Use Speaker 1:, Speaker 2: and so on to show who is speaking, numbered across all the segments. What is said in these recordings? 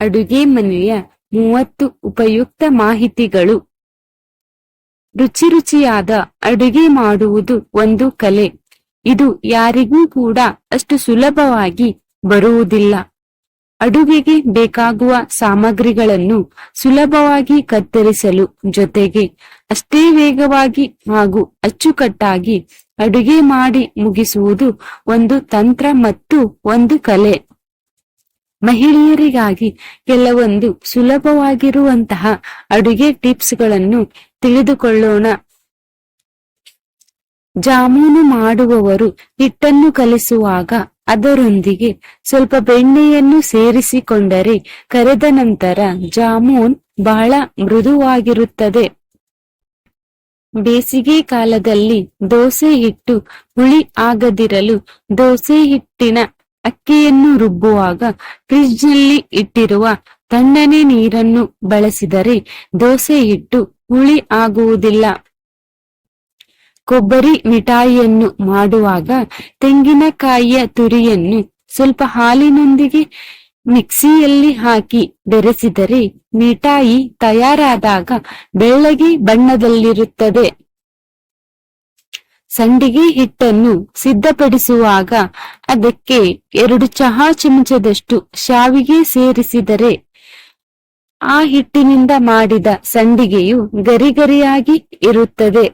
Speaker 1: ಅಡುಗೆ ಮನೆಯ ಮೂವತ್ತು ಉಪಯುಕ್ತ ಮಾಹಿತಿಗಳು. ರುಚಿ ರುಚಿಯಾದ ಅಡುಗೆ ಮಾಡುವುದು ಒಂದು ಕಲೆ. ಇದು ಯಾರಿಗೂ ಕೂಡ ಅಷ್ಟು ಸುಲಭವಾಗಿ ಬರುವುದಿಲ್ಲ. ಅಡುಗೆಗೆ ಬೇಕಾಗುವ ಸಾಮಗ್ರಿಗಳನ್ನು ಸುಲಭವಾಗಿ ಕತ್ತರಿಸಲು ಜೊತೆಗೆ ಅಷ್ಟೇ ವೇಗವಾಗಿ ಹಾಗೂ ಅಚ್ಚುಕಟ್ಟಾಗಿ ಅಡುಗೆ ಮಾಡಿ ಮುಗಿಸುವುದು ಒಂದು ತಂತ್ರ ಮತ್ತು ಒಂದು ಕಲೆ. ಮಹಿಳೆಯರಿಗಾಗಿ ಕೆಲವೊಂದು ಸುಲಭವಾಗಿರುವಂತಹ ಅಡುಗೆ ಟಿಪ್ಸ್ಗಳನ್ನು ತಿಳಿದುಕೊಳ್ಳೋಣ. ಜಾಮೂನು ಮಾಡುವವರು ಹಿಟ್ಟನ್ನು ಕಲಿಸುವಾಗ ಅದರೊಂದಿಗೆ ಸ್ವಲ್ಪ ಬೆಣ್ಣೆಯನ್ನು ಸೇರಿಸಿಕೊಂಡರೆ ಕರೆದ ನಂತರ ಜಾಮೂನ್ ಬಹಳ ಮೃದುವಾಗಿರುತ್ತದೆ. ಬೇಸಿಗೆ ಕಾಲದಲ್ಲಿ ದೋಸೆ ಹಿಟ್ಟು ಹುಳಿ ಆಗದಿರಲು ದೋಸೆ ಹಿಟ್ಟಿನ ಅಕ್ಕಿಯನ್ನು ರುಬ್ಬುವಾಗ ಫ್ರಿಡ್ಜ್ನಲ್ಲಿ ಇಟ್ಟಿರುವ ತಣ್ಣನೆ ನೀರನ್ನು ಬಳಸಿದರೆ ದೋಸೆ ಇಟ್ಟು ಹುಳಿ ಆಗುವುದಿಲ್ಲ. ಕೊಬ್ಬರಿ ಮಿಠಾಯಿಯನ್ನು ಮಾಡುವಾಗ ತೆಂಗಿನಕಾಯಿಯ ತುರಿಯನ್ನು ಸ್ವಲ್ಪ ಹಾಲಿನೊಂದಿಗೆ ಮಿಕ್ಸಿಯಲ್ಲಿ ಹಾಕಿ ಬೆರೆಸಿದರೆ ಮಿಠಾಯಿ ತಯಾರಾದಾಗ ಬೆಳ್ಳಗೆ ಬಣ್ಣದಲ್ಲಿರುತ್ತದೆ. ಸಂಡಿಗೆ ಹಿಟ್ಟನ್ನು ಸಿದ್ಧಪಡಿಸುವಾಗ ಅದಕ್ಕೆ ಎರಡು ಚಹಾ ಚಮಚದಷ್ಟು ಶಾವಿಗೆ ಸೇರಿಸಿದರೆ ಆ ಹಿಟ್ಟಿನಿಂದ ಮಾಡಿದ ಸಂಡಿಗೆಯು ಗರಿಗರಿಯಾಗಿ ಇರುತ್ತದೆ.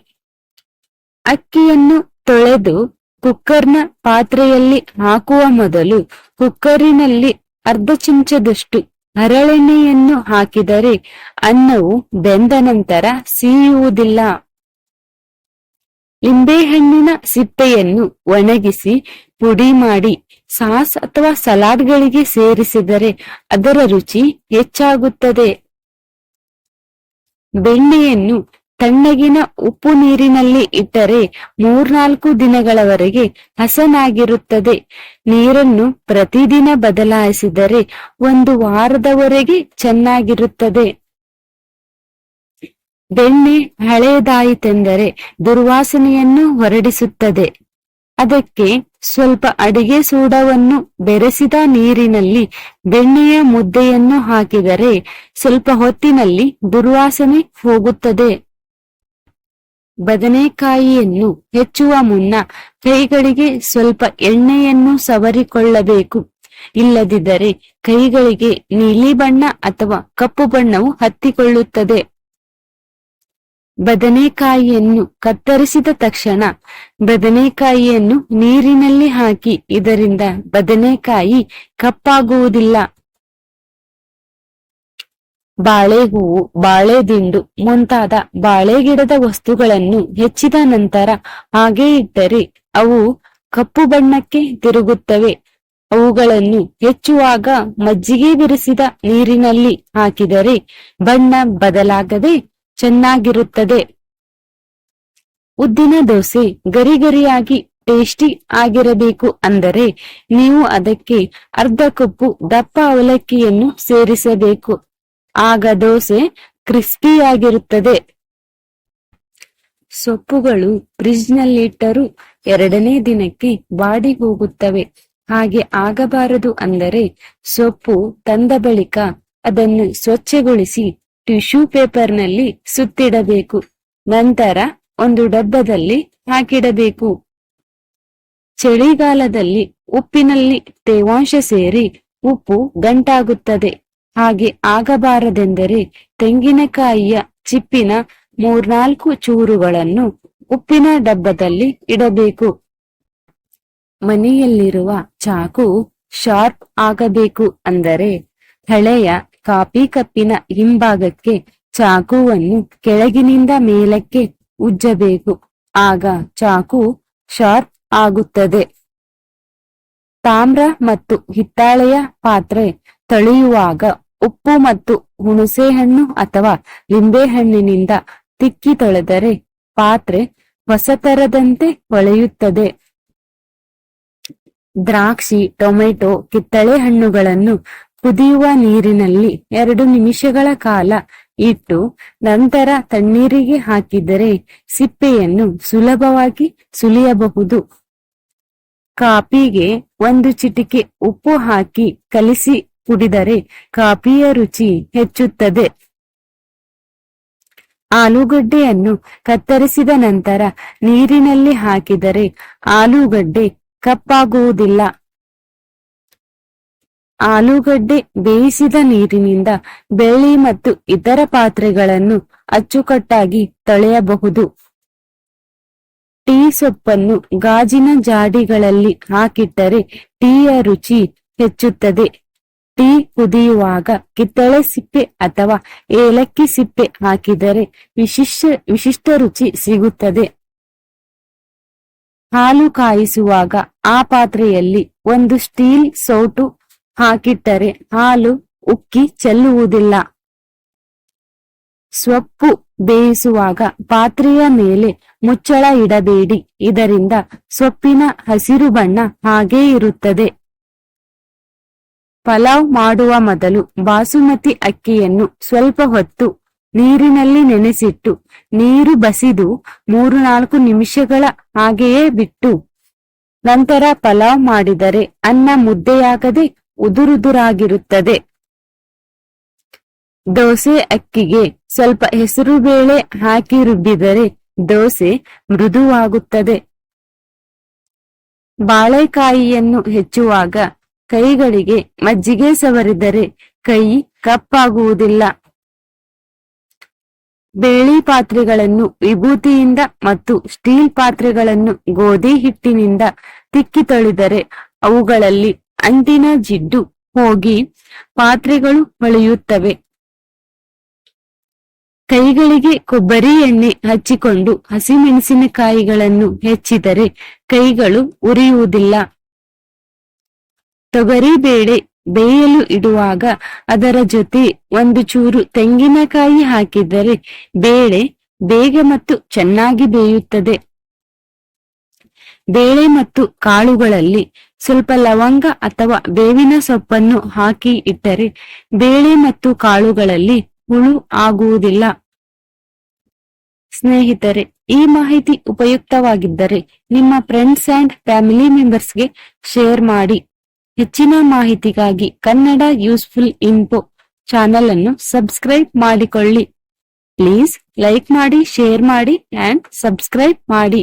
Speaker 1: ಅಕ್ಕಿಯನ್ನು ತೊಳೆದು ಕುಕ್ಕರ್ನ ಪಾತ್ರೆಯಲ್ಲಿ ಹಾಕುವ ಮೊದಲು ಕುಕ್ಕರಿನಲ್ಲಿ ಅರ್ಧ ಚಮಚದಷ್ಟು ಹರಳೆಣ್ಣೆಯನ್ನು ಹಾಕಿದರೆ ಅನ್ನವು ಬೆಂದ ನಂತರ ಸೀಯುವುದಿಲ್ಲ. ಲಿಂಬೆಹಣ್ಣಿನ ಸಿಪ್ಪೆಯನ್ನು ಒಣಗಿಸಿ ಪುಡಿ ಮಾಡಿ, ಸಾಸ್ ಅಥವಾ ಸಲಾಡ್ಗಳಿಗೆ ಸೇರಿಸಿದರೆ ಅದರ ರುಚಿ ಹೆಚ್ಚಾಗುತ್ತದೆ. ಬೆಣ್ಣೆಯನ್ನು ತಣ್ಣಗಿನ ಉಪ್ಪು ನೀರಿನಲ್ಲಿ ಇಟ್ಟರೆ ಮೂರ್ನಾಲ್ಕು ದಿನಗಳವರೆಗೆ ಹಸನಾಗಿರುತ್ತದೆ. ನೀರನ್ನು ಪ್ರತಿದಿನ ಬದಲಾಯಿಸಿದರೆ ಒಂದು ವಾರದವರೆಗೆ ಚೆನ್ನಾಗಿರುತ್ತದೆ. ಬೆಣ್ಣೆ ಹಳೆಯದಾಯಿತೆಂದರೆ ದುರ್ವಾಸನೆಯನ್ನು ಹೊರಡಿಸುತ್ತದೆ. ಅದಕ್ಕೆ ಸ್ವಲ್ಪ ಅಡಿಗೆ ಸೋಡವನ್ನು ಬೆರೆಸಿದ ನೀರಿನಲ್ಲಿ ಬೆಣ್ಣೆಯ ಮುದ್ದೆಯನ್ನು ಹಾಕಿದರೆ ಸ್ವಲ್ಪ ಹೊತ್ತಿನಲ್ಲಿ ದುರ್ವಾಸನೆ ಹೋಗುತ್ತದೆ. ಬದನೆಕಾಯಿಯನ್ನು ಹೆಚ್ಚುವ ಮುನ್ನ ಕೈಗಳಿಗೆ ಸ್ವಲ್ಪ ಎಣ್ಣೆಯನ್ನು ಸವರಿಕೊಳ್ಳಬೇಕು. ಇಲ್ಲದಿದ್ದರೆ ಕೈಗಳಿಗೆ ನೀಲಿ ಬಣ್ಣ ಅಥವಾ ಕಪ್ಪು ಬಣ್ಣವು ಹತ್ತಿಕೊಳ್ಳುತ್ತದೆ. ಬದನೆಕಾಯಿಯನ್ನು ಕತ್ತರಿಸಿದ ತಕ್ಷಣ ಬದನೆಕಾಯಿಯನ್ನು ನೀರಿನಲ್ಲಿ ಹಾಕಿ ಇದರಿಂದ ಬದನೆಕಾಯಿ ಕಪ್ಪಾಗುವುದಿಲ್ಲ. ಬಾಳೆಹೂವು, ಬಾಳೆದಿಂಡು ಮುಂತಾದ ಬಾಳೆಗಿಡದ ವಸ್ತುಗಳನ್ನು ಹೆಚ್ಚಿದ ನಂತರ ಹಾಗೆ ಇಟ್ಟರೆ ಅವು ಕಪ್ಪು ಬಣ್ಣಕ್ಕೆ ತಿರುಗುತ್ತವೆ. ಅವುಗಳನ್ನು ಹೆಚ್ಚುವಾಗ ಮಜ್ಜಿಗೆ ಬಿರಿಸಿದ ನೀರಿನಲ್ಲಿ ಹಾಕಿದರೆ ಬಣ್ಣ ಬದಲಾಗದೆ ಚೆನ್ನಾಗಿರುತ್ತದೆ. ಉದ್ದಿನ ದೋಸೆ ಗರಿಗರಿಯಾಗಿ ಟೇಸ್ಟಿ ಆಗಿರಬೇಕು ಅಂದರೆ ನೀವು ಅದಕ್ಕೆ ಅರ್ಧ ಕಪ್ಪು ದಪ್ಪ ಅವಲಕ್ಕಿಯನ್ನು ಸೇರಿಸಬೇಕು. ಆಗ ದೋಸೆ ಕ್ರಿಸ್ಪಿಯಾಗಿರುತ್ತದೆ ಸೊಪ್ಪುಗಳು ಫ್ರಿಡ್ಜ್ನಲ್ಲಿಟ್ಟರೂ ಎರಡನೇ ದಿನಕ್ಕೆ ಬಾಡಿ ಹೋಗುತ್ತವೆ ಹಾಗೆ ಆಗಬಾರದು ಅಂದರೆ ಸೊಪ್ಪು ತಂದ ಬಳಿಕ ಅದನ್ನು ಸ್ವಚ್ಛಗೊಳಿಸಿ ಟಿಶ್ಯೂ ಪೇಪರ್ನಲ್ಲಿ ಸುತ್ತಿಡಬೇಕು. ನಂತರ ಒಂದು ಡಬ್ಬದಲ್ಲಿ ಹಾಕಿಡಬೇಕು. ಚಳಿಗಾಲದಲ್ಲಿ ಉಪ್ಪಿನಲ್ಲಿ ತೇವಾಂಶ ಸೇರಿ ಉಪ್ಪು ಗಂಟಾಗುತ್ತದೆ. ಹಾಗೆ ಆಗಬಾರದೆಂದರೆ ತೆಂಗಿನಕಾಯಿಯ ಚಿಪ್ಪಿನ ಮೂರ್ನಾಲ್ಕು ಚೂರುಗಳನ್ನು ಉಪ್ಪಿನ ಡಬ್ಬದಲ್ಲಿ ಇಡಬೇಕು. ಮನೆಯಲ್ಲಿರುವ ಚಾಕು ಶಾರ್ಪ್ ಆಗಬೇಕು ಅಂದರೆ ಹಳೆಯ ಕಾಫಿ ಕಪ್ಪಿನ ಹಿಂಭಾಗಕ್ಕೆ ಚಾಕುವನ್ನು ಕೆಳಗಿನಿಂದ ಮೇಲಕ್ಕೆ ಉಜ್ಜಬೇಕು. ಆಗ ಚಾಕು ಶಾರ್ಪ್ ಆಗುತ್ತದೆ. ತಾಮ್ರ ಮತ್ತು ಹಿತ್ತಾಳೆಯ ಪಾತ್ರೆ ತೊಳೆಯುವಾಗ ಉಪ್ಪು ಮತ್ತು ಹುಣಸೆಹಣ್ಣು ಅಥವಾ ಲಿಂಬೆಹಣ್ಣಿನಿಂದ ತಿಕ್ಕಿ ತೊಳೆದರೆ ಪಾತ್ರೆ ಹೊಸತರದಂತೆ ಹೊಳೆಯುತ್ತದೆ. ದ್ರಾಕ್ಷಿ, ಟೊಮೆಟೊ, ಕಿತ್ತಳೆ ಹಣ್ಣುಗಳನ್ನು ಕುದಿಯುವ ನೀರಿನಲ್ಲಿ ಎರಡು ನಿಮಿಷಗಳ ಕಾಲ ಇಟ್ಟು ನಂತರ ತಣ್ಣೀರಿಗೆ ಹಾಕಿದರೆ ಸಿಪ್ಪೆಯನ್ನು ಸುಲಭವಾಗಿ ಸುಲಿಯಬಹುದು. ಕಾಪಿಗೆ ಒಂದು ಚಿಟಿಕೆ ಉಪ್ಪು ಹಾಕಿ ಕಲಿಸಿ ಕುಡಿದರೆ ಕಾಫಿಯ ರುಚಿ ಹೆಚ್ಚುತ್ತದೆ. ಆಲೂಗಡ್ಡೆಯನ್ನು ಕತ್ತರಿಸಿದ ನಂತರ ನೀರಿನಲ್ಲಿ ಹಾಕಿದರೆ ಆಲೂಗಡ್ಡೆ ಕಪ್ಪಾಗುವುದಿಲ್ಲ. ಆಲೂಗಡ್ಡೆ ಬೇಯಿಸಿದ ನೀರಿನಿಂದ ಬೆಳ್ಳಿ ಮತ್ತು ಇತರ ಪಾತ್ರೆಗಳನ್ನು ಅಚ್ಚುಕಟ್ಟಾಗಿ ತೊಳೆಯಬಹುದು. ಟೀ ಸೊಪ್ಪನ್ನು ಗಾಜಿನ ಜಾಡಿಗಳಲ್ಲಿ ಹಾಕಿಟ್ಟರೆ ಟೀಯ ರುಚಿ ಹೆಚ್ಚುತ್ತದೆ. ಟೀ ಕುದಿಯುವಾಗ ಕಿತ್ತಳೆ ಸಿಪ್ಪೆ ಅಥವಾ ಏಲಕ್ಕಿ ಸಿಪ್ಪೆ ಹಾಕಿದರೆ ವಿಶಿಷ್ಟ ವಿಶಿಷ್ಟ ರುಚಿ ಸಿಗುತ್ತದೆ. ಹಾಲು ಕಾಯಿಸುವಾಗ ಆ ಪಾತ್ರೆಯಲ್ಲಿ ಒಂದು ಸ್ಟೀಲ್ ಸೌಟು ಹಾಕಿಟ್ಟರೆ ಹಾಲು ಉಕ್ಕಿ ಚೆಲ್ಲುವುದಿಲ್ಲ. ಸೊಪ್ಪು ಬೇಯಿಸುವಾಗ ಪಾತ್ರೆಯ ಮೇಲೆ ಮುಚ್ಚಳ ಇಡಬೇಡಿ. ಇದರಿಂದ ಸೊಪ್ಪಿನ ಹಸಿರು ಬಣ್ಣ ಹಾಗೇ ಇರುತ್ತದೆ. ಪಲಾವ್ ಮಾಡುವ ಮೊದಲು ಬಾಸುಮತಿ ಅಕ್ಕಿಯನ್ನು ಸ್ವಲ್ಪ ಹೊತ್ತು ನೀರಿನಲ್ಲಿ ನೆನೆಸಿಟ್ಟು ನೀರು ಬಸಿದು ಮೂರು ನಾಲ್ಕು ನಿಮಿಷಗಳ ಹಾಗೆಯೇ ಬಿಟ್ಟು ನಂತರ ಪಲಾವ್ ಮಾಡಿದರೆ ಅನ್ನ ಮುದ್ದೆಯಾಗದೆ ಉದುರುದುರಾಗಿರುತ್ತದೆ. ದೋಸೆ ಅಕ್ಕಿಗೆ ಸ್ವಲ್ಪ ಹೆಸರುಬೇಳೆ ಹಾಕಿ ರುಬ್ಬಿದರೆ ದೋಸೆ ಮೃದುವಾಗುತ್ತದೆ. ಬಾಳೆಕಾಯಿಯನ್ನು ಹೆಚ್ಚುವಾಗ ಕೈಗಳಿಗೆ ಮಜ್ಜಿಗೆ ಸವರಿದರೆ ಕೈ ಕಪ್ಪಾಗುವುದಿಲ್ಲ. ಬೇಳಿ ಪಾತ್ರೆಗಳನ್ನು ವಿಭೂತಿಯಿಂದ ಮತ್ತು ಸ್ಟೀಲ್ ಪಾತ್ರೆಗಳನ್ನು ಗೋಧಿ ಹಿಟ್ಟಿನಿಂದ ತಿಕ್ಕಿ ತೊಳೆದರೆ ಅವುಗಳಲ್ಲಿ ಅಂಟಿನ ಜಿಡ್ಡು ಹೋಗಿ ಪಾತ್ರೆಗಳು ಹೊಳೆಯುತ್ತವೆ ಕೈಗಳಿಗೆ ಕೊಬ್ಬರಿ ಎಣ್ಣೆ ಹಚ್ಚಿಕೊಂಡು ಹಸಿಮೆಣಸಿನಕಾಯಿಗಳನ್ನು ಹೆಚ್ಚಿದರೆ ಕೈಗಳು ಉರಿಯುವುದಿಲ್ಲ. ತೊಗರಿ ಬೇಳೆ ಬೇಯಲು ಇಡುವಾಗ ಅದರ ಜೊತೆ ಒಂದು ಚೂರು ತೆಂಗಿನಕಾಯಿ ಹಾಕಿದರೆ ಬೇಳೆ ಬೇಗ ಮತ್ತು ಚೆನ್ನಾಗಿ ಬೇಯುತ್ತದೆ. ಬೇಳೆ ಮತ್ತು ಕಾಳುಗಳಲ್ಲಿ ಸ್ವಲ್ಪ ಲವಂಗ ಅಥವಾ ಬೇವಿನ ಸೊಪ್ಪನ್ನು ಹಾಕಿ ಇಟ್ಟರೆ ಬೇಳೆ ಮತ್ತು ಕಾಳುಗಳಲ್ಲಿ ಹುಳು ಆಗುವುದಿಲ್ಲ. ಸ್ನೇಹಿತರೆ, ಈ ಮಾಹಿತಿ ಉಪಯುಕ್ತವಾಗಿದ್ದರೆ ನಿಮ್ಮ ಫ್ರೆಂಡ್ಸ್ ಅಂಡ್ ಫ್ಯಾಮಿಲಿ ಮೆಂಬರ್ಸ್ಗೆ ಶೇರ್ ಮಾಡಿ. ಹೆಚ್ಚಿನ ಮಾಹಿತಿಗಾಗಿ ಕನ್ನಡ ಯೂಸ್ಫುಲ್ ಇನ್ಫೋ ಚಾನೆಲ್ ಅನ್ನು ಸಬ್ಸ್ಕ್ರೈಬ್ ಮಾಡಿಕೊಳ್ಳಿ. ಪ್ಲೀಸ್ ಲೈಕ್ ಮಾಡಿ ಶೇರ್ ಮಾಡಿ ಅಂಡ್ ಸಬ್ಸ್ಕ್ರೈಬ್ ಮಾಡಿ.